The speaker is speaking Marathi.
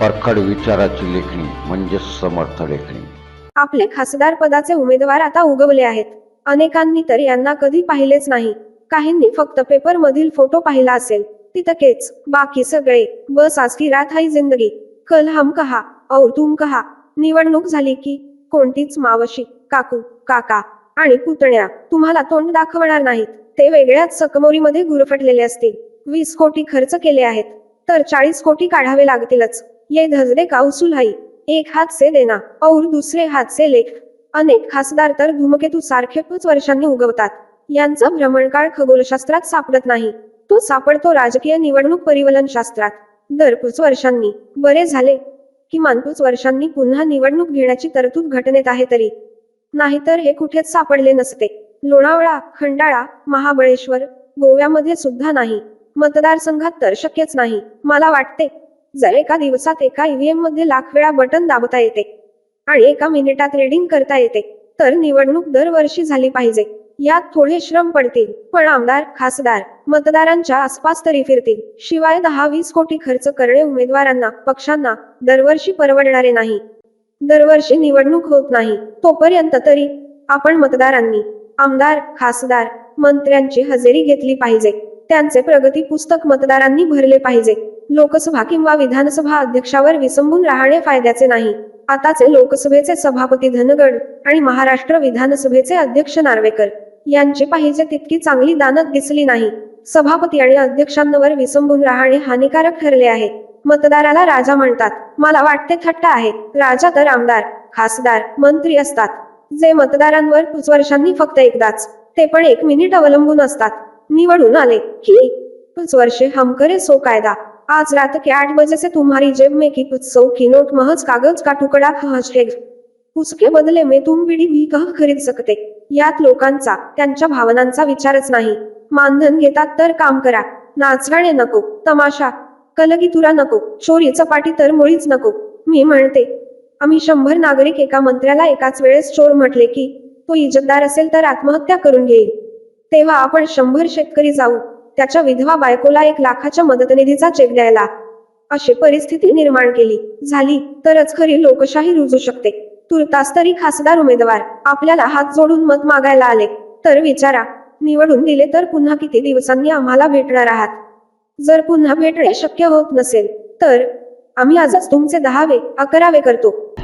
परखड विचाराची लेखणी म्हणजे समर्थ लेखणी. आपले खासदार पदाचे उमेदवार आता उगवले आहेत. अनेकांनी तर यांना कधी पाहिलेच नाही. काहींनी फक्त पेपर मधील फोटो पाहिला असेल. तितकेच. बाकी सगळे. बस आजकी रात हाई जिंदगी. कल हम कहा? और तुम कहा? निवडणूक झाली की? कोणतीच मावशी काकू काका आणि पुतण्या तुम्हाला तोंड दाखवणार नाहीत. ते वेगळ्याच सकमोरीमध्ये गुरफटलेले असतील. वीस कोटी खर्च केले आहेत. तर चाळीस कोटी काढावे लागतीलच. ये धजदे का उसूल है एक हाथ से देना और दुसरे हाथ से लेख अनेक खासदार तर धूमकेतू सारखे पाच वर्षांनी उगवतात. यांचा भ्रमणकाळ खगोलशास्त्रात सापडत नाही. तो सापडतो राजकीय निवडणूक परिवलन शास्त्रात. दर पाच वर्षांनी. बरे झाले. किमान पाच वर्षांनी पुन्हा निवडणूक घेण्याची तरतूद घटनेत आहे तरी. नाहीतर हे कुठेच सापडले नसते. लोणावळा खंडाळा महाबळेश्वर गोव्यामध्ये सुद्धा नाही. मतदारसंघात तर शक्यच नाही. मला वाटते जर एका दिवसात एका ईव्हीएममध्ये लाख वेळा बटन दाबता येते आणि एका मिनिटात रिडिंग करता येते तर निवडणूक दरवर्षी झाली पाहिजे. यात थोडे श्रम पडतील पण आमदार खासदार मतदारांच्या आसपास तरी फिरतील. शिवाय दहा वीस कोटी खर्च करणे उमेदवारांना पक्षांना दरवर्षी परवडणारे नाही. दरवर्षी निवडणूक होत नाही तोपर्यंत तरी आपण मतदारांनी आमदार खासदार मंत्र्यांची हजेरी घेतली पाहिजे. त्यांचे प्रगती पुस्तक मतदारांनी भरले पाहिजे. लोकसभा किंवा विधानसभा अध्यक्षावर विसंबून राहणे फायद्याचे नाही. आताचे लोकसभेचे सभापती धनगड आणि महाराष्ट्र विधानसभेचे अध्यक्ष नार्वेकर यांची पाहिजे तितकी चांगली दानत दिसली नाही. सभापती आणि अध्यक्षांवर विसंबून राहणे हानिकारक ठरले आहे. मतदाराला राजा म्हणतात. मला वाटते थट्टा आहे. राजा तर आमदार खासदार मंत्री असतात. जे मतदारांवर पाच वर्षांनी फक्त एकदाच ते पण एक मिनिट अवलंबून असतात. निवडून आले. की पाच वर्षे हमकरे सो कायदा. आज रात के आठ बजे से तुम्हारी जेब में की कुछ सौ की नोट महज कागज का टुकड़ा है। उसके बदले में तुम बीड़ी भी कह खरीद सकते। यात लोकांचा त्यांच्या भावनांचा विचारच नाही। मानधन घेतात तर काम करा। नाचगाणे नको तमाशा कलगीतुरा नको चोरी चपाटी तर मुळीच नको। मी म्हणते आम्ही शंभर नागरिक एका मंत्र्याला एकाच वेळेस चोर म्हटले की तो इजतदार असेल तर आत्महत्या करून घेईल। तेव्हा आपण शंभर शेतकरी जाऊ। त्याच्या विधवा बायकोला एक लाखाच्या मदतनिधीचा चेक द्यायला. अशी परिस्थिती निर्माण केली. झाली. तरच खरी लोकशाही रुजू शकते. तुर्तास तरी खासदार उमेदवार. आपल्याला हात जोडून मत मागायला आले. तर विचारा. निवडून दिले तर पुन्हा किती दिवसांनी आम्हाला भेटणार आहात? जर पुन्हा भेटणे शक्य होत नसेल तर आम्ही आजच तुमचे दहावे अकरावे करतो.